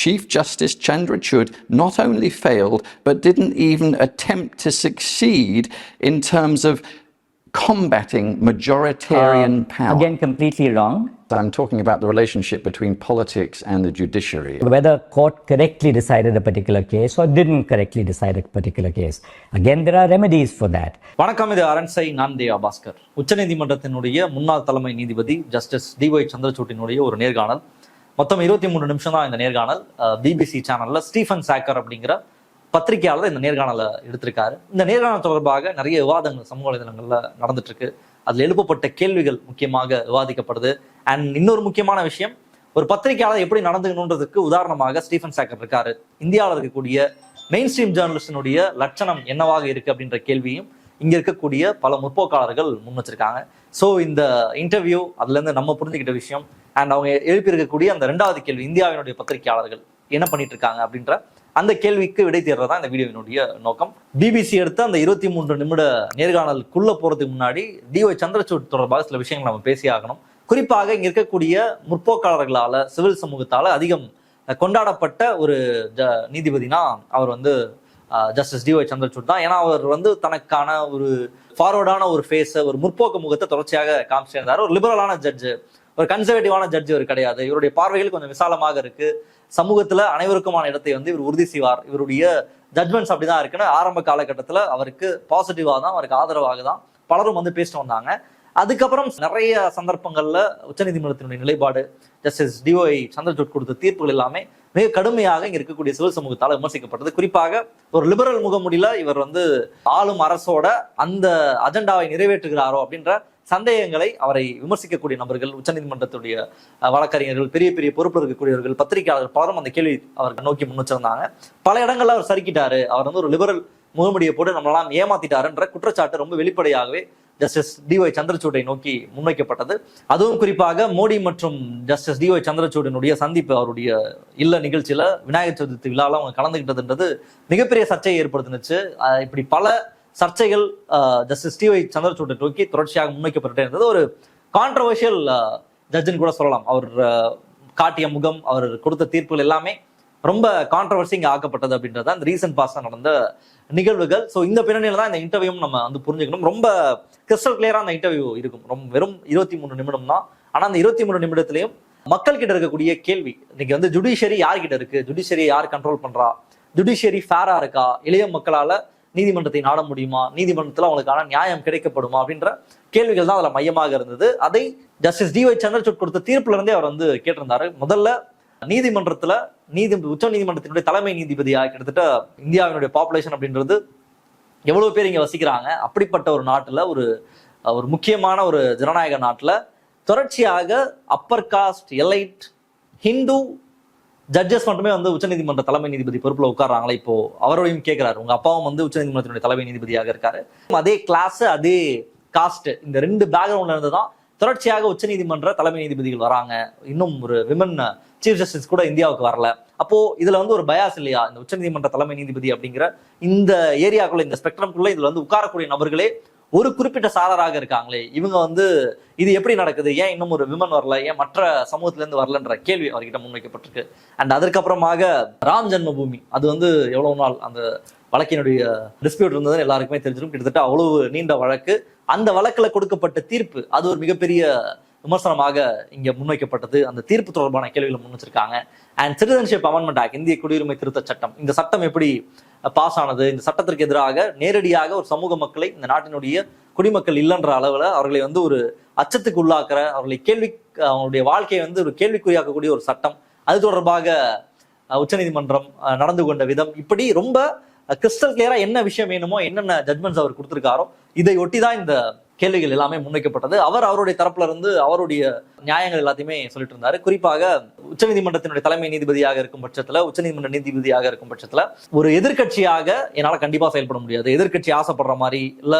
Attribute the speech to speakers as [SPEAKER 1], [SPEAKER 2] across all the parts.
[SPEAKER 1] Chief Justice Chandrachud not only failed, but didn't even attempt to succeed in terms of combating majoritarian power.
[SPEAKER 2] Again, completely wrong.
[SPEAKER 1] I'm talking about the relationship between politics and the judiciary.
[SPEAKER 2] Whether court correctly decided a particular case or didn't correctly decide a particular case. Again, there are remedies for that.
[SPEAKER 3] வணக்கம் இது அரண்சை நான் தேவா பாஸ்கர் உச்சநீதிமன்றத்தினுடைய முன்னாள் தலைமை நீதிபதி justice dy சந்திரசூட்டினுடைய ஒரு நேர்காணல் மொத்தம் இருபத்தி மூணு நிமிஷம் தான் இந்த நேர்காணல். பிபிசி சேனல்ல ஸ்டீஃபன் சாக்கர் அப்படிங்கிற பத்திரிகையாளர் இந்த நேர்காணலை எடுத்திருக்காரு. இந்த நேர்காணல் தொடர்பாக நிறைய விவாதங்கள் சமூக வலைதளங்கள்ல நடந்துட்டு இருக்கு அதுல எழுப்பப்பட்ட கேள்விகள் முக்கியமாக விவாதிக்கப்படுது. அண்ட் இன்னொரு முக்கியமான விஷயம் ஒரு பத்திரிகையாளர் எப்படி நடந்துக்கணுன்றதுக்கு உதாரணமாக ஸ்டீஃபன் சாக்கர் இருக்காரு. இந்தியாவில் இருக்கக்கூடிய மெயின் ஸ்ட்ரீம் ஜேர்னலிஸ்டினுடைய லட்சணம் என்னவாக இருக்கு அப்படின்ற கேள்வியும் இங்க இருக்கக்கூடிய பல முற்போக்காளர்கள் முன் வச்சிருக்காங்க. ஸோ இந்த இன்டர்வியூ அதுல இருந்து நம்ம புரிஞ்சுக்கிட்ட விஷயம் அண்ட் அவங்க எழுப்பியிருக்கக்கூடிய அந்த ரெண்டாவது கேள்வி இந்தியாவினுடைய பத்திரிகையாளர்கள் என்ன பண்ணிட்டு இருக்காங்க அப்படின்ற அந்த கேள்விக்கு விடை தேர்றதா இந்த வீடியோவினுடைய நோக்கம். பிபிசி எடுத்த அந்த இருபத்தி மூன்று நிமிட நேர்காணலுக்குள்ள போறதுக்கு முன்னாடி டிஒய் சந்திரசூட் தொடர்பாக சில விஷயங்கள் நம்ம பேசி ஆகணும். குறிப்பாக இங்க இருக்கக்கூடிய முற்போக்காளர்களால சிவில் சமூகத்தால அதிகம் கொண்டாடப்பட்ட ஒரு ஜ நீதிபதினா அவர் வந்து ஜஸ்டிஸ் டிஒய் சந்திரசூட் தான். ஏன்னா அவர் வந்து தனக்கான ஒரு ஃபார்வர்டான ஒரு ஃபேஸை ஒரு முற்போக்கு முகத்தை தொடர்ச்சியாக காமிச்சிருந்தார். ஒரு லிபரலான ஜட்ஜு ஒரு கன்சர்வேட்டிவான ஜட்ஜ் இவர் கிடையாது. இவருடைய பார்வைகள் கொஞ்சம் விசாலமாக இருக்கு. சமூகத்துல அனைவருக்குமான இடத்தை வந்து இவர் உறுதி செய்வார். இவருடைய ஜட்மெண்ட்ஸ் அப்படிதான் இருக்குன்னு ஆரம்ப காலகட்டத்துல அவருக்கு பாசிட்டிவாக தான் அவருக்கு ஆதரவாக தான் பலரும் வந்து பேசிட்டு வந்தாங்க. அதுக்கப்புறம் நிறைய சந்தர்ப்பங்கள்ல உச்சநீதிமன்றத்தினுடைய நிலைப்பாடு ஜஸ்டிஸ் டிஒஐ சந்திரசூட் கொடுத்த தீர்ப்புகள் எல்லாமே மிக கடுமையாக இங்க இருக்கக்கூடிய சிவில் சமூகத்தால் விமர்சிக்கப்பட்டது. குறிப்பாக ஒரு லிபரல் முகமுடியில இவர் வந்து ஆளும் அரசோட அந்த அஜெண்டாவை நிறைவேற்றுகிறாரோ அப்படின்ற சந்தேகங்களை அவரை விமர்சிக்கக்கூடிய நபர்கள் உச்சநீதிமன்றத்துடைய வழக்கறிஞர்கள் பெரிய பெரிய பொறுப்பில் இருக்கக்கூடியவர்கள் பத்திரிகையாளர்கள் பலரும் அந்த கேள்வி அவர் நோக்கி முன் வச்சிருந்தாங்க. பல இடங்கள்ல அவர் சறுக்கிட்டாரு. அவர் வந்து ஒரு லிபரல் முகமுடியை போட்டு நம்மளாம் ஏமாத்திட்டாருன்ற குற்றச்சாட்டு ரொம்ப வெளிப்படையாகவே ஜஸ்டிஸ் டிஒய் சந்திரசூடை நோக்கி முன்வைக்கப்பட்டது. அதுவும் குறிப்பாக மோடி மற்றும் ஜஸ்டிஸ் டிஒய் சந்திரசூடனுடைய சந்திப்பு அவருடைய இல்ல நிகழ்ச்சியில விநாயகர் சதுர்த்தி விழாவில் அவங்க கலந்துகிட்டதுன்றது மிகப்பெரிய சர்ச்சையை ஏற்படுத்தினுச்சு. இப்படி பல சர்ச்சைகள் ஜஸ்டிஸ் டிஒய் சந்திரசூட்டை நோக்கி தொடர்ச்சியாக முன்வைக்கப்பட்டு இருந்தது. ஒரு கான்ட்ரவர்ஷியல் ஜட்ஜுன்னு கூட சொல்லலாம். அவர் காட்டிய முகம் அவர் கொடுத்த தீர்ப்புகள் எல்லாமே ரொம்ப கான்ட்ரவர்சி இங்கே ஆக்கப்பட்டது அப்படின்றது அந்த ரீசன்ட் பாஸ்டாக நடந்த நிகழ்வுகள். ஸோ இந்த பின்னணியில தான் இந்த இன்டர்வியூ நம்ம வந்து புரிஞ்சுக்கணும். ரொம்ப கிறிஸ்டல் கிளியராக அந்த இன்டர்வியூ இருக்கும். ரொம்ப வெறும் இருபத்தி மூணு நிமிடம் தான். ஆனால் அந்த இருபத்தி மூணு நிமிடத்துலையும் மக்கள் கிட்ட இருக்கக்கூடிய கேள்வி இன்னைக்கு வந்து ஜுடிஷியரி யார்கிட்ட இருக்கு? ஜுடிஷியரி யார் கண்ட்ரோல் பண்றா? ஜுடிஷியரி ஃபேரா இருக்கா? இளைய மக்களால நீதிமன்றத்தை நாட முடியுமா? நீதிமன்றத்தில் அவங்களுக்கான நியாயம் கிடைக்கப்படுமா? அப்படின்ற கேள்விகள் தான் அதில் மையமாக இருந்தது. அதை ஜஸ்டிஸ் டி ஒய் சந்திரசூட் கொடுத்த தீர்ப்புல இருந்தே அவர் வந்து கேட்டிருந்தாரு. முதல்ல நீதிமன்றத்துல நீதி உச்ச நீதிமன்றத்தினுடைய தலைமை நீதிபதியாக கிட்டத்தட்ட இந்தியாவினுடைய பாப்புலேஷன் அப்படின்றது எவ்வளவு பேர் இங்க வசிக்கிறாங்க? அப்படிப்பட்ட ஒரு நாட்டுல ஒரு ஒரு முக்கியமான ஒரு ஜனநாயக நாட்டுல தொடர்ச்சியாக upper caste elite Hindu judges மட்டுமே வந்து உச்சநீதிமன்ற தலைமை நீதிபதி பொறுப்புல உட்காராங்களா இப்போ. அவரோடையும் கேட்கிறாரு உங்க அப்பாவும் வந்து உச்சநீதிமன்றத்தினுடைய தலைமை நீதிபதியாக இருக்காரு. அதே கிளாஸ் அதே காஸ்ட் இந்த ரெண்டு பேக்ரவுண்ட்ல இருந்து தான் தொடர்ச்சியாக உச்சநீதிமன்ற தலைமை நீதிபதிகள் வராங்க. இன்னும் ஒரு விமன் சீஃப் ஜஸ்டிஸ் கூட இந்தியாவுக்கு வரல. அப்போ இதுல வந்து ஒரு பயாஸ் இல்லையா? இந்த உச்சநீதிமன்ற தலைமை நீதிபதி அப்படிங்கிற இந்த ஏரியாக்குள்ள இந்த ஸ்பெக்ட்ரம்குள்ள இதுல வந்து உட்காரக்கூடிய நபர்களே ஒரு குறிப்பிட்ட சாரராக இருக்காங்களே இவங்க வந்து இது எப்படி நடக்குது? ஏன் இன்னும் ஒரு விமன் வரல? ஏன் மற்ற சமூகத்திலேருந்து வரலன்ற கேள்வி அவர்கிட்ட முன்வைக்கப்பட்டிருக்கு. அண்ட் அதற்கப்புறமாக ராம் ஜென்மபூமி அது வந்து எவ்வளவு நாள் அந்த வழக்கினுடைய டிஸ்பியூட் இருந்ததுன்னு எல்லாருக்குமே தெரிஞ்சிடும் கிட்டத்தட்ட அவ்வளவு நீண்ட வழக்கு. அந்த வழக்கில் கொடுக்கப்பட்ட தீர்ப்பு அது ஒரு மிகப்பெரிய விமர்சனமாக இங்கே முன்வைக்கப்பட்டது. அந்த தீர்ப்பு தொடர்பான கேள்விகளை முன் வச்சிருக்காங்க. அண்ட் சிட்டிசன்ஷிப் அமெண்ட்மெண்ட் ஆக்ட் இந்திய குடியுரிமை திருத்த சட்டம். இந்த சட்டம் எப்படி பாஸ் ஆனது? இந்த சட்டத்திற்கு எதிராக நேரடியாக ஒரு சமூக மக்களை இந்த நாட்டினுடைய குடிமக்கள் இல்லைன்ற அளவில் அவர்களை வந்து ஒரு அச்சத்துக்கு உள்ளாக்குற அவர்களை கேள்வி அவங்களுடைய வாழ்க்கையை வந்து ஒரு கேள்விக்குறியாக்கக்கூடிய ஒரு சட்டம். அது தொடர்பாக உச்சநீதிமன்றம் நடந்து கொண்ட விதம். இப்படி ரொம்ப கிறிஸ்டல் கிளியரா என்ன விஷயம் வேணுமோ என்னென்ன ஜட்மெண்ட்ஸ் அவர் கொடுத்திருக்காரோ இதை ஒட்டி தான் இந்த கேள்விகள் எல்லாமே முன்வைக்கப்பட்டது. அவர் அவருடைய தரப்புல இருந்து அவருடைய நியாயங்கள் எல்லாத்தையுமே சொல்லிட்டு இருந்தாரு. குறிப்பாக உச்சநீதிமன்றத்தினுடைய தலைமை நீதிபதியாக இருக்கும் பட்சத்துல உச்சநீதிமன்ற நீதிபதியாக இருக்கும் பட்சத்துல ஒரு எதிர்கட்சியாக என்னால கண்டிப்பா செயல்பட முடியாது. எதிர்கட்சி ஆசைப்படுற மாதிரி இல்ல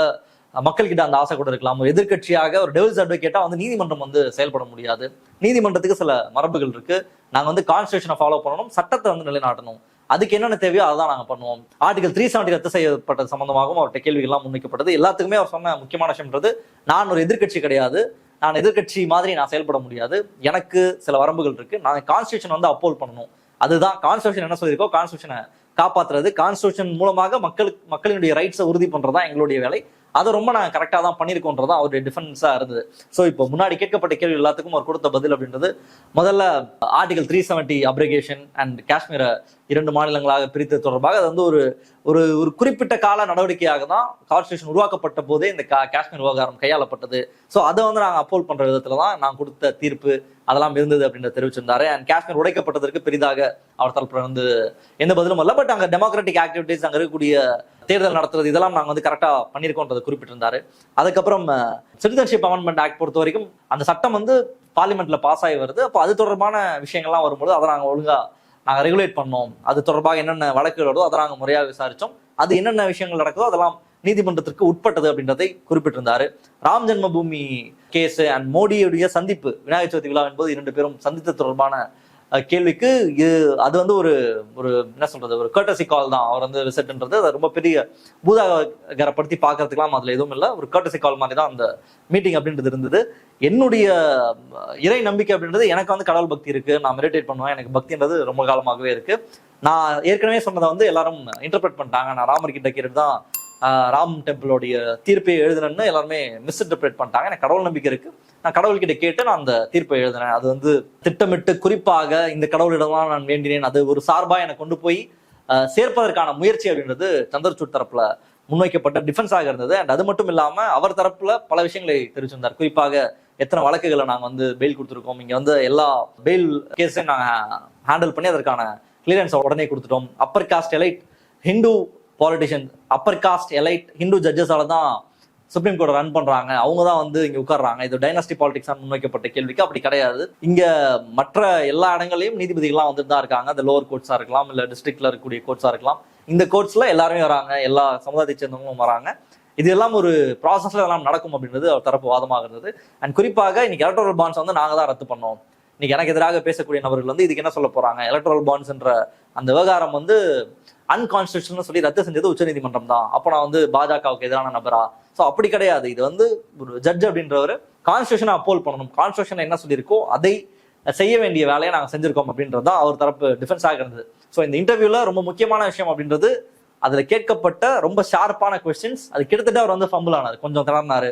[SPEAKER 3] மக்கள்கிட்ட அந்த ஆசை கூட இருக்கலாம். ஒரு எதிர்கட்சியாக ஒரு டெவில்ஸ் அட்வொகேட்டா வந்து நீதிமன்றம் வந்து செயல்பட முடியாது. நீதிமன்றத்துக்கு சில மரபுகள் இருக்கு. நாங்க வந்து கான்ஸ்டியூஷனை ஃபாலோ பண்ணணும். சட்டத்தை வந்து நிலைநாட்டணும். அதுக்கு என்னென்ன தேவையோ அதான் நாங்கள் பண்ணுவோம். ஆர்டிகல் த்ரீ செவன்டி ரத்து செய்யப்பட்ட சம்பந்தமாகவும் அவர்கிட்ட கேள்விகள்லாம் முன்வைக்கப்பட்டது. எல்லாத்துக்குமே அவர் சொன்ன முக்கியமான விஷயம்ன்றது நான் ஒரு எதிர்கட்சி கிடையாது. நான் எதிர்கட்சி மாதிரி நான் செயல்பட முடியாது. எனக்கு சில வரம்புகள் இருக்கு. நான் கான்ஸ்டியூஷன் வந்து அப்போல் பண்ணணும். அதுதான் கான்ஸ்டியூஷன் என்ன சொல்லியிருக்கோ கான்ஸ்டியூஷனை காப்பாற்றுறது கான்ஸ்டியூஷன் மூலமாக மக்களுக்கு மக்களினுடைய ரைட்ஸை உறுதி பண்றதா எங்களுடைய வேலை. அதை ரொம்ப நான் கரெக்டாக தான் பண்ணியிருக்கோன்றதா அவருடைய டிஃபென்ஸாக இருந்தது. ஸோ இப்போ முன்னாடி கேட்கப்பட்ட கேள்வி எல்லாத்துக்கும் அவர் கொடுத்த பதில் அப்படின்றது முதல்ல article three seventy abrogation and காஷ்மீரை இரண்டு மாநிலங்களாக பிரித்து தொடர்பாக அது வந்து ஒரு ஒரு ஒரு குறிப்பிட்ட கால நடவடிக்கையாக தான் கான்ஸ்டியூஷன் உருவாக்கப்பட்ட போதே இந்த கா- காஷ்மீர் விவகாரம் கையாளப்பட்டது. ஸோ அதை வந்து நாங்கள் அப்போல் பண்ற விதத்துல தான் நான் கொடுத்த தீர்ப்பு அதெல்லாம் இருந்தது அப்படின்றத தெரிவிச்சிருந்தாரு. அண்ட் காஷ்மீர் உடைக்கப்பட்டதற்கு பெரிதாக அவர் தரப்புல வந்து எந்த பதிலும் இல்லை பட் அங்கே டெமோக்ராட்டிக் ஆக்டிவிட்டிஸ் அங்க இருக்கக்கூடிய தேர்தல் நடத்துறது இதெல்லாம் நாங்கள் வந்து கரெக்டாக பண்ணியிருக்கோன்றதை குறிப்பிட்டிருந்தாரு. அதுக்கப்புறம் சிட்டிசன்ஷிப் அமெண்ட்மெண்ட் ஆக்ட் பொறுத்த வரைக்கும் அந்த சட்டம் வந்து பார்லிமெண்ட்ல பாஸ் ஆகி வருது. அப்போ அது தொடர்பான விஷயங்கள்லாம் வரும்போது அதை நாங்கள் ஒழுங்காக நாங்கள் ரெகுலேட் பண்ணோம். அது தொடர்பாக என்னென்ன வழக்குகள் வருதோ அதை நாங்கள் முறையாக விசாரித்தோம் அது என்னென்ன விஷயங்கள் நடக்குதோ அதெல்லாம் நீதிமன்றத்திற்கு உட்பட்டது அப்படின்றதை குறிப்பிட்டிருந்தாரு. ராம் ஜென்மபூமி கேஸ் அண்ட் மோடியுடைய சந்திப்பு விநாயகர் சதுர்த்தி விழா என்பது இரண்டு பேரும் சந்தித்த தொடர்பான கேள்விக்கு இது அது வந்து ஒரு ஒரு என்ன சொல்றது ஒரு கர்டசி கால் தான். அவர் வந்து ரிசல்ட்ன்றது அது ரொம்ப பெரிய பூதாகரப்படுத்தி பார்க்கறதுக்கெல்லாம் அதுல எதுவும் இல்லை. ஒரு கர்டசி கால் மாதிரி தான் அந்த மீட்டிங் அப்படின்றது இருந்தது. என்னுடைய இறை நம்பிக்கை அப்படின்றது எனக்கு வந்து கடவுள் பக்தி இருக்கு. நான் மெடிடேட் பண்ணுவேன். எனக்கு பக்தின்றது ரொம்ப காலமாகவே இருக்கு. நான் ஏற்கனவே சொன்னதை வந்து எல்லாரும் இன்டர்பிரட் பண்ணிட்டாங்க. நான் ராமர் கிட்ட கேட்டு தான் ராம் டெம்பிளோடைய தீர்ப்பை எழுதுனேன்னு எல்லாருமே மிஸ் இன்டர்பிரேட் பண்ணிட்டாங்க. எனக்கு கடவுள் நம்பிக்கை இருக்குது நான் கடவுள்கிட்ட கேட்டு நான் அந்த தீர்ப்பை எழுதினேன் அது வந்து திட்டமிட்டு குறிப்பாக இந்த கடவுளிடம்லாம் நான் வேண்டினேன். அது ஒரு சார்பா எனக்கு கொண்டு போய் சேர்ப்பதற்கான முயற்சி அப்படின்றது சந்திரசூட் தரப்புல முன்வைக்கப்பட்ட டிஃபென்ஸாக இருந்தது. அண்ட் அது மட்டும் இல்லாம அவர் தரப்புல பல விஷயங்களை தெரிவிச்சிருந்தார். குறிப்பாக எத்தனை வழக்குகளை நாங்கள் வந்து பெயில் கொடுத்துருக்கோம். இங்க வந்து எல்லா பெயில் கேஸையும் நாங்கள் ஹேண்டில் பண்ணி அதற்கான கிளியரன்ஸ் உடனே கொடுத்துட்டோம். Upper caste elite Hindu politician upper caste elite Hindu ஜட்ஜஸால தான் சுப்ரீம் கோர்ட் ரன் பண்றாங்க. அவங்க தான் வந்து இங்க உட்கார்றாங்க. இது டைனாஸ்டி பாலிடிக்ஸ் முன்வைக்கப்பட்ட கேள்விக்கு அப்படி கிடையாது. இங்க மற்ற எல்லா இடங்களையும் நீதிபதிகள்லாம் வந்துட்டு தான் இருக்காங்க. அந்த லோவர் கோர்ட்ஸா இருக்கலாம் இல்ல டிஸ்ட்ரிக்ட்ல இருக்கக்கூடிய கோர்ட்ஸா இருக்கலாம். இந்த கோர்ட்ஸ்ல எல்லாருமே வராங்க. எல்லா சமுதாயத்தை சேர்ந்தவங்களும் வராங்க. இது எல்லாம் ஒரு ப்ராசஸ்ல எல்லாம் நடக்கும் அப்படின்றது அவர் தரப்பு வாதமாக இருந்தது. அண்ட் குறிப்பாக இன்னைக்கு எலக்ட்ரல் பாண்ட்ஸ் வந்து நாங்க தான் ரத்து பண்ணோம். இன்னைக்கு எனக்கு எதிராக பேசக்கூடிய நபர்கள் வந்து இதுக்கு என்ன சொல்ல போறாங்க? எலக்ட்ரல் பாண்ட்ஸ்ன்ற அந்த விவகாரம் வந்து அன்கான்ஸ்டியூஷன் சொல்லி ரத்து செஞ்சது உச்சநீதிமன்றம் தான். அப்போ நான் வந்து பாஜகவுக்கு எதிரான நபரா? ஸோ அப்படி கிடையாது. இது வந்து ஒரு ஜட்ஜ் அப்படின்றவர் கான்ஸ்டியூஷனை அப்போல் பண்ணணும். கான்ஸ்டியூஷன் என்ன சொல்லியிருக்கோ அதை செய்ய வேண்டிய வேலையை நாங்கள் செஞ்சிருக்கோம் அப்படின்றது தான் அவர் தரப்பு டிஃபென்ஸாக இருந்தது. ஸோ இந்த இன்டர்வியூவில் ரொம்ப முக்கியமான விஷயம் அப்படின்றது அதில் கேட்கப்பட்ட ரொம்ப ஷார்ப்பான கொஸ்டின்ஸ் அது கிட்டத்தட்ட அவர் வந்து ஃபம்பிள் ஆனார். கொஞ்சம் திணறினாரு.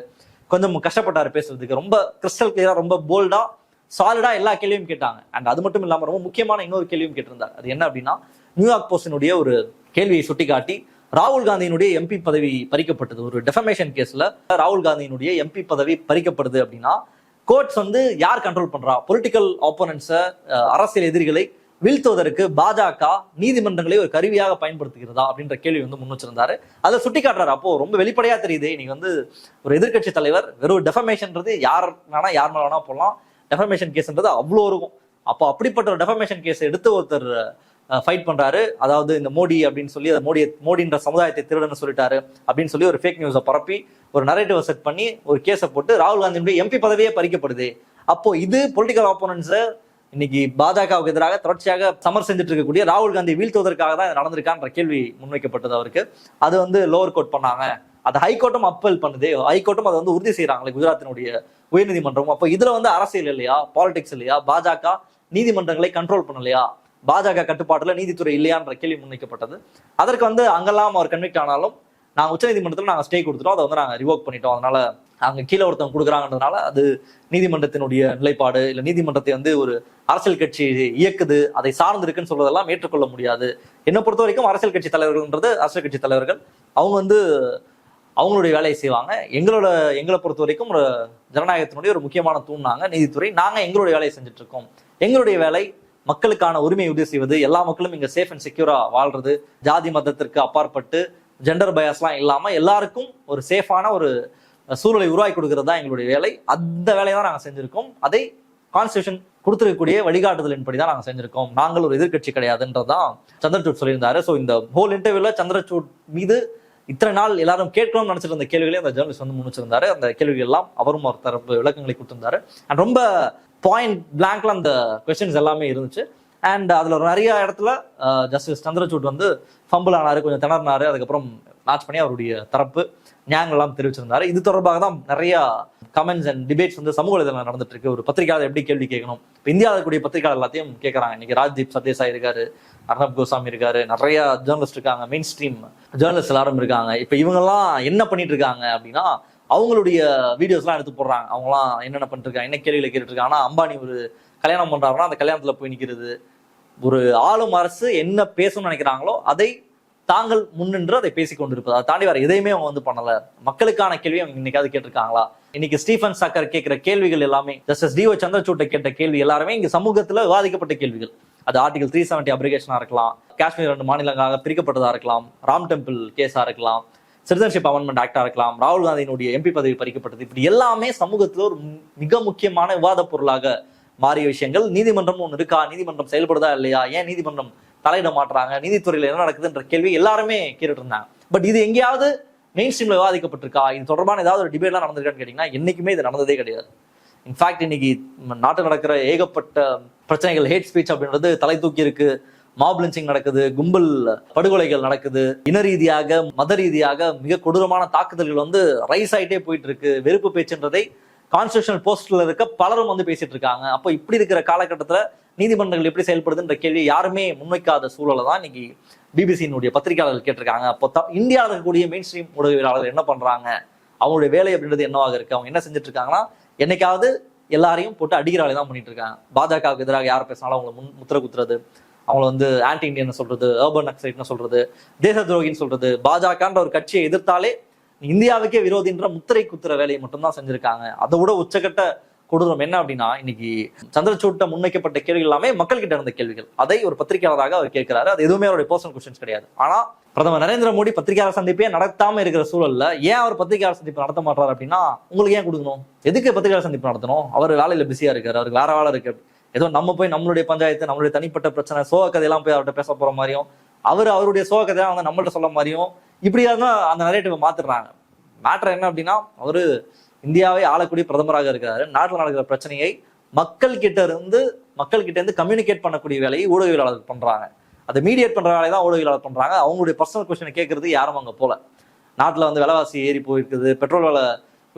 [SPEAKER 3] கொஞ்சம் கஷ்டப்பட்டார் பேசுறதுக்கு. ரொம்ப கிறிஸ்டல் கிளியராக ரொம்ப போல்டாக சாலிடாக எல்லா கேள்வியும் கேட்டாங்க. அண்ட் அது மட்டும் இல்லாமல் ரொம்ப முக்கியமான இன்னொரு கேள்வியும் கேட்டிருந்தார். அது என்ன அப்படின்னா நியூயார்க் போஸ்டினுடைய ஒரு கேள்வியை சுட்டிக்காட்டி ராகுல் காந்தியினுடைய எம்பி பதவி பறிக்கப்பட்டது. ஒரு டெஃபமேஷன் கேஸ்ல ராகுல் காந்தியினுடைய எம்பி பதவி பறிக்கப்படுது அப்படின்னா கோர்ட்ஸ் வந்து யார் கண்ட்ரோல் பண்றா? பொலிட்டிக்கல் ஆப்போனன்ஸை அரசியல் எதிரிகளை வீழ்த்துவதற்கு பாஜக நீதிமன்றங்களை ஒரு கருவியாக பயன்படுத்துகிறதா அப்படின்ற கேள்வி வந்து முன் வச்சிருந்தாரு. அதை சுட்டி காட்டுறாரு அப்போ ரொம்ப வெளிப்படையா தெரியுது. நீங்க வந்து ஒரு எதிர்க்கட்சி தலைவர் வெறும் டெஃபமேஷன்ன்றது யார் வேணா யார் மேல வேணா போடலாம். டெஃபமேஷன் கேஸ்ன்றது அவ்வளோ இருக்கும். அப்போ அப்படிப்பட்ட ஒரு டெஃபமேஷன் கேஸ் எடுத்து ஒருத்தர் ஃபைட் பண்றாரு. அதாவது இந்த மோடி அப்படின்னு சொல்லி அதை மோடி மோடின்ற சமுதாயத்தை திருடன்னு சொல்லிட்டாரு அப்படின்னு சொல்லி ஒரு ஃபேக் நியூஸை பரப்பி ஒரு நரேட்டிவை செட் பண்ணி ஒரு கேஸை போட்டு ராகுல் காந்தியுடைய எம்பி பதவியே பறிக்கப்படுது. அப்போ இது பொலிட்டிக்கல் ஆப்போனன்ஸை இன்னைக்கு பாஜகவுக்கு எதிராக தொடர்ச்சியாக சமர் செஞ்சுட்டு இருக்கக்கூடிய ராகுல் காந்தி வீழ்த்துவதற்காக தான் இது நடந்திருக்கான்ற கேள்வி முன்வைக்கப்பட்டது அவருக்கு. அது வந்து லோவர் கோர்ட் பண்ணாங்க. அது ஹைகோர்ட்டும் அப்பல் பண்ணுது. ஹைகோர்ட்டும் அதை வந்து உறுதி செய்யறாங்களே குஜராத்தினுடைய உயர்நீதிமன்றம் அப்போ இதுல வந்து அரசியல் இல்லையா? பாலிடிக்ஸ் இல்லையா? பாஜக நீதிமன்றங்களை கண்ட்ரோல் பண்ணலையா? பாஜக கட்டுப்பாட்டில் நீதித்துறை இல்லையான்ற கேள்வி முன்வைக்கப்பட்டது. அதற்கு வந்து அங்கெல்லாம் அவர் கன்விக்ட் ஆனாலும் நாங்கள் உச்சநீதிமன்றத்தில் நாங்கள் ஸ்டே கொடுத்துட்டோம். அதை வந்து நாங்கள் ரிவோக் பண்ணிட்டோம். அதனால அங்கே கீழே ஒருத்தவங்க கொடுக்குறாங்கன்றதுனால அது நீதிமன்றத்தினுடைய நிலைப்பாடு இல்லை நீதிமன்றத்தை வந்து ஒரு அரசியல் கட்சி இயக்குது அதை சார்ந்து இருக்குன்னு சொல்றதெல்லாம் ஏற்றுக்கொள்ள முடியாது. என்னை பொறுத்த வரைக்கும் அரசியல் கட்சி தலைவர்கள்ன்றது அரசியல் கட்சி தலைவர்கள். அவங்க வந்து அவங்களுடைய வேலையை செய்வாங்க. எங்களோட எங்களை பொறுத்த வரைக்கும் ஒரு ஜனநாயகத்தினுடைய ஒரு முக்கியமான தூணாங்க நீதித்துறை. நாங்கள் எங்களுடைய வேலையை செஞ்சுட்டு இருக்கோம். எங்களுடைய வேலை மக்களுக்கான உரிமையை உறுதி செய்வது எல்லா மக்களும் இங்க சேஃப் அண்ட் செக்யூரா வாழ்றது ஜாதி மதத்திற்கு அப்பாற்பட்டு ஜெண்டர் பயஸ்லாம் இல்லாம எல்லாருக்கும் ஒரு சேஃபான ஒரு சூழலை உருவாக்கி கொடுக்கறது தான் எங்களுடைய வேலை. அந்த வேலையை தான் நாங்கள் செஞ்சிருக்கோம். அதை கான்ஸ்டியூஷன் கொடுத்திருக்கக்கூடிய வழிகாட்டுதலின்படி தான் நாங்கள் செஞ்சிருக்கோம். நாங்கள் ஒரு எதிர்க்கட்சி கிடையாதுன்றதான் சந்திரசூட் சொல்லியிருந்தாரு. ஸோ இந்த ஹோல் இன்டர்வியூல சந்திரசூட் மீது இத்தனை நாள் எல்லாரும் கேட்கணும்னு நினைச்சிட்டு இருந்த அந்த ஜேர்னலிஸ்ட் வந்து முன்னிச்சிருந்தாரு அந்த கேள்விகள் எல்லாம் அவரும் ஒரு தரப்பு விளக்கங்களை கொடுத்திருந்தாரு. அண்ட் ரொம்ப பாயிண்ட் பிளாங்க்ல அந்த கொஸ்டின்ஸ் எல்லாமே இருந்துச்சு. அண்ட் அதுல ஒரு நிறைய இடத்துல ஜஸ்டிஸ் சந்திரசூட் வந்து ஃபம்பிள் ஆனாரு கொஞ்சம் திணறினாரு. அதுக்கப்புறம் மேட்ச் பண்ணி அவருடைய தரப்பு நியாயங்கள் தெரிவிச்சிருந்தாரு. இது தொடர்பாக தான் நிறைய கமெண்ட்ஸ் அண்ட் டிபேட்ஸ் வந்து சமூக வலைதளம் நடந்துட்டு இருக்கு. ஒரு பத்திரிகையாளர் எப்படி கேள்வி கேட்கணும்? இப்போ இந்தியாவில் இருக்கக்கூடிய பத்திரிகையாளர் எல்லாத்தையும் கேட்கறாங்க இன்னைக்கு ராஜ்தீப் சர்தேசாய் இருக்காரு அர்ணப் கோசாமி இருக்காரு நிறைய ஜேர்னலிஸ்ட் இருக்காங்க மெயின் ஸ்ட்ரீம் ஜேர்னலிஸ்ட் எல்லாரும் இருக்காங்க. இப்போ இவங்கெல்லாம் என்ன பண்ணிட்டு இருக்காங்க அப்படின்னா அவங்களுடைய வீடியோஸ்லாம் எடுத்து போடுறாங்க. அவங்களாம் என்னென்ன பண்ணிருக்காங்க என்ன கேள்விகளை கேட்டுருக்காங்க ஆனால் அம்பானி ஒரு கல்யாணம் பண்றாருன்னா அந்த கல்யாணத்தில் போய் நிற்கிறது ஒரு ஆளும் அரசு என்ன பேசணும்னு நினைக்கிறாங்களோ அதை தாங்கள் முன்னின்று அதை பேசி கொண்டிருப்பது. அதை தாண்டி வேற எதையுமே அவங்க வந்து பண்ணல. மக்களுக்கான கேள்வி அவங்க இன்னைக்காவது கேட்டிருக்காங்களா? இன்னைக்கு ஸ்டீஃபன் சாக்கர் கேட்கிற கேள்விகள் எல்லாமே ஜஸ்டிஸ் டிஓ சந்திரசூட்டை கேட்ட கேள்வி எல்லாருமே இங்க சமூகத்துல விவாதிக்கப்பட்ட கேள்விகள். அது ஆர்டிகல் த்ரீ செவன்டி அப்ரிகேஷனா இருக்கலாம். காஷ்மீர் ரெண்டு மாநிலங்களாக பிரிக்கப்பட்டதா இருக்கலாம். ராம் டெம்பிள் கேஸா இருக்கலாம். சிட்டிசன்ஷிப் அமெண்ட்மெண்ட் ஆக்டா இருக்கலாம் ராகுல் காந்தியினுடைய எம்பி பதவி பறிக்கப்பட்டது இப்படி எல்லாமே சமூகத்தில் ஒரு மிக முக்கியமான விவாத பொருளாக மாறிய விஷயங்கள். நீதிமன்றம் ஒன்று இருக்கா? நீதிமன்றம் செயல்படுதா இல்லையா? ஏன் நீதிமன்றம் தலையிட மாட்றாங்க? நீதித்துறையில் என்ன நடக்குதுன்ற கேள்வி எல்லாருமே கேட்டுட்டு இருந்தாங்க. பட் இது எங்கேயாவது மெயின் ஸ்ட்ரீம்ல விவாதிக்கப்பட்டிருக்கா? இது தொடர்பான ஏதாவது ஒரு டிபேட்லாம் நடந்திருக்கான்னு கேட்டீங்கன்னா என்றைக்குமே இது நடந்ததே கிடையாது. இன்ஃபேக்ட் இன்னைக்கு நம்ம நாட்டில் நடக்கிற ஏகப்பட்ட பிரச்சனைகள் ஹேட் ஸ்பீச் அப்படின்றது தலை தூக்கி இருக்கு. மாப் லிஞ்சிங் நடக்குது கும்பல் படுகொலைகள் நடக்குது. இன ரீதியாக மத ரீதியாக மிக கொடூரமான தாக்குதல்கள் வந்து ரைஸ் ஆயிட்டே போயிட்டு இருக்கு வெறுப்பு பேச்சுன்றதை கான்ஸ்டியூஷனல் போஸ்ட்ல இருக்க பலரும் வந்து பேசிட்டு இருக்காங்க. அப்போ இப்படி இருக்கிற காலகட்டத்தில் நீதிமன்றங்கள் எப்படி செயல்படுதுன்ற கேள்வி யாருமே முன்வைக்காத சூழலை தான் இன்னைக்கு பிபிசியினுடைய பத்திரிகையாளர்கள் கேட்டிருக்காங்க. அப்போ த- இந்தியாவில் இருக்கக்கூடிய மெயின் ஸ்ட்ரீம் ஊடகவியலாளர்கள் என்ன பண்றாங்க? அவங்களுடைய வேலை அப்படின்றது என்னவாக இருக்கு? அவங்க என்ன செஞ்சுட்டு இருக்காங்கன்னா என்னைக்காவது எல்லாரையும் போட்டு அடிக்கிற வேலை தான் பண்ணிட்டு இருக்காங்க. பாஜகவுக்கு எதிராக யார் பேசினாலும் அவங்களை முன் முத்திர குத்துறது. அவங்கள வந்து ஆன்டி இண்டியன் சொல்றது அர்பன் நக்சைட்னு சொல்றது தேச துரோகின்னு சொல்றது பாஜகன்ற ஒரு கட்சியை எதிர்த்தாலே இந்தியாவுக்கே விரோதின்ற முத்திரை குத்துற வேலையை மட்டும்தான் செஞ்சிருக்காங்க. அதை விட உச்சக்கட்ட கொடூரம் என்ன அப்படின்னா இன்னைக்கு சந்திரசூட்ட முன்வைக்கப்பட்ட கேள்விகள் எல்லாமே மக்கள்கிட்ட இருந்த கேள்விகள். அதை ஒரு பத்திரிகையாளராக அவர் கேட்கிறாரு. அது எதுவுமே அவருடைய பர்சனல் கொஸ்டின்ஸ் கிடையாது. ஆனா பிரதமர் நரேந்திர மோடி பத்திரிகையாளர் சந்திப்பே நடத்தாம இருக்கிற சூழல்ல ஏன் அவர் பத்திரிகையாளர் சந்திப்பு நடத்த மாட்டார் அப்படின்னா உங்களுக்கு ஏன் கொடுக்கணும்? எதுக்கு பத்திரிகையாளர் சந்திப்பு நடத்தணும்? அவர் வேலையில பிஸியா இருக்காரு அவருக்கு வேற வேலை இருக்கு. ஏதோ நம்ம போய் நம்மளுடைய பஞ்சாயத்து நம்மளுடைய தனிப்பட்ட பிரச்சனை சோக கதையெல்லாம் போய் அவர்கிட்ட பேச போற மாதிரியும் அவர் அவருடைய சோக கதையெல்லாம் வந்து நம்மள்ட்ட சொல்ல மாதிரியும் இப்படியா தான் அந்த நரேட்டிவ் மாத்துறாங்க. மேட்டர் என்ன அப்படின்னா அவரு இந்தியாவை ஆளக்கூடிய பிரதமராக இருக்கிறாரு. நாட்டில் நடக்கிற பிரச்சனையை மக்கள் கிட்ட இருந்து மக்கள் கிட்ட இருந்து கம்யூனிகேட் பண்ணக்கூடிய வேலையை ஊடகவியலாளர்கள் பண்றாங்க. அதை மீடியேட் பண்ற வேலையை தான் ஊடகவியலாளர் பண்றாங்க. அவங்களுடைய பர்சனல் கொஸ்டினை கேட்கறது யாரும் அங்க போல. நாட்டுல வந்து விலைவாசி ஏறி போயிருக்குது பெட்ரோல் விலை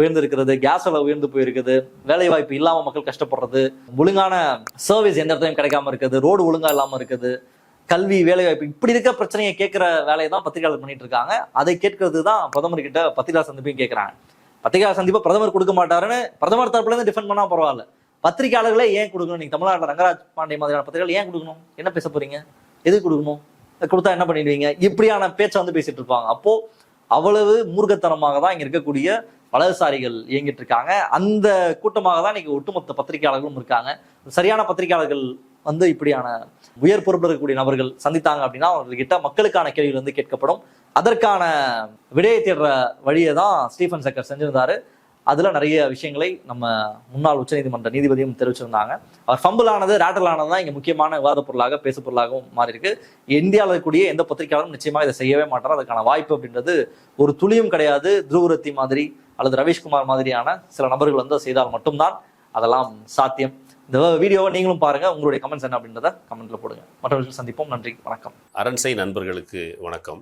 [SPEAKER 3] உயர்ந்திருக்கிறது கேஸ் விலை உயர்ந்து போயிருக்குது வேலை வாய்ப்பு இல்லாமல் மக்கள் கஷ்டப்படுறது ஒழுங்கான சர்வீஸ் எந்த இடத்துலையும் கிடைக்காம இருக்குது ரோடு ஒழுங்காக இல்லாமல் இருக்குது கல்வி வேலைவாய்ப்பு இப்படி இருக்க பிரச்சனையை கேட்குற வேலையை தான் பத்திரிகையாளர் பண்ணிட்டு இருக்காங்க. அதை கேட்கறது தான் பிரதமர் கிட்ட பத்திரிகையாளர் சந்திப்பையும் கேட்குறாங்க. பத்திரிகையாளர் சந்திப்பை பிரதமர் கொடுக்க மாட்டாருன்னு பிரதமர் தரப்புலேருந்து டிஃபெண்ட் பண்ணால் பரவாயில்ல. பத்திரிகையாளர்களே ஏன் கொடுக்கணும்? நீங்கள் தமிழ்நாட்டில் ரங்கராஜ் பாண்டே மாதிரியான பத்திரிகைகள் ஏன் கொடுக்கணும்? என்ன பேச போறீங்க? எது கொடுக்கணும்? கொடுத்தா என்ன பண்ணிடுவீங்க? இப்படியான பேச்சை வந்து பேசிட்டு இருப்பாங்க. அப்போ அவ்வளவு மூர்க்கத்தனமாக தான் இங்க இருக்கக்கூடிய வலதுசாரிகள் இயங்கிட்டு இருக்காங்க. அந்த கூட்டமாக தான் இன்னைக்கு ஒட்டுமொத்த பத்திரிகையாளர்களும் இருக்காங்க. சரியான பத்திரிகையாளர்கள் வந்து இப்படியான உயர் பொறுப்பில் இருக்கக்கூடிய நபர்கள் சந்தித்தாங்க அப்படின்னா அவங்ககிட்ட மக்களுக்கான கேள்விகள் வந்து கேட்கப்படும். அதற்கான விடையை தேடுற வழியை தான் ஸ்டீஃபன் சக்கர் செஞ்சிருந்தாரு. அதில் நிறைய விஷயங்களை நம்ம முன்னாள் உச்சநீதிமன்ற நீதிபதியும் தெரிவிச்சிருந்தாங்க. அவர் ஃபம்பிள் ஆனது ரேட்டல் ஆனது தான் இங்கே முக்கியமான விவாத பொருளாக பேசு பொருளாகவும் மாறி இருக்கு. இந்தியாவில் இருக்கக்கூடிய எந்த பத்திரிகையாளரும் நிச்சயமாக இதை செய்யவே மாட்டார். அதுக்கான வாய்ப்பு அப்படின்றது ஒரு துளியும் கிடையாது. துருவரத்தி மாதிரி அல்லது ரவீஷ்குமார் மாதிரியான சில நபர்கள் வந்து செய்தால் மட்டும்தான் அதெல்லாம் சாத்தியம். இந்த வீடியோவை நீங்களும் பாருங்க. உங்களுடைய கமெண்ட்ஸ் என்ன அப்படின்றத கமெண்ட்ல போடுங்க. மற்றவர்கள் சந்திப்போம். நன்றி. வணக்கம்.
[SPEAKER 4] அரண்சை நண்பர்களுக்கு வணக்கம்.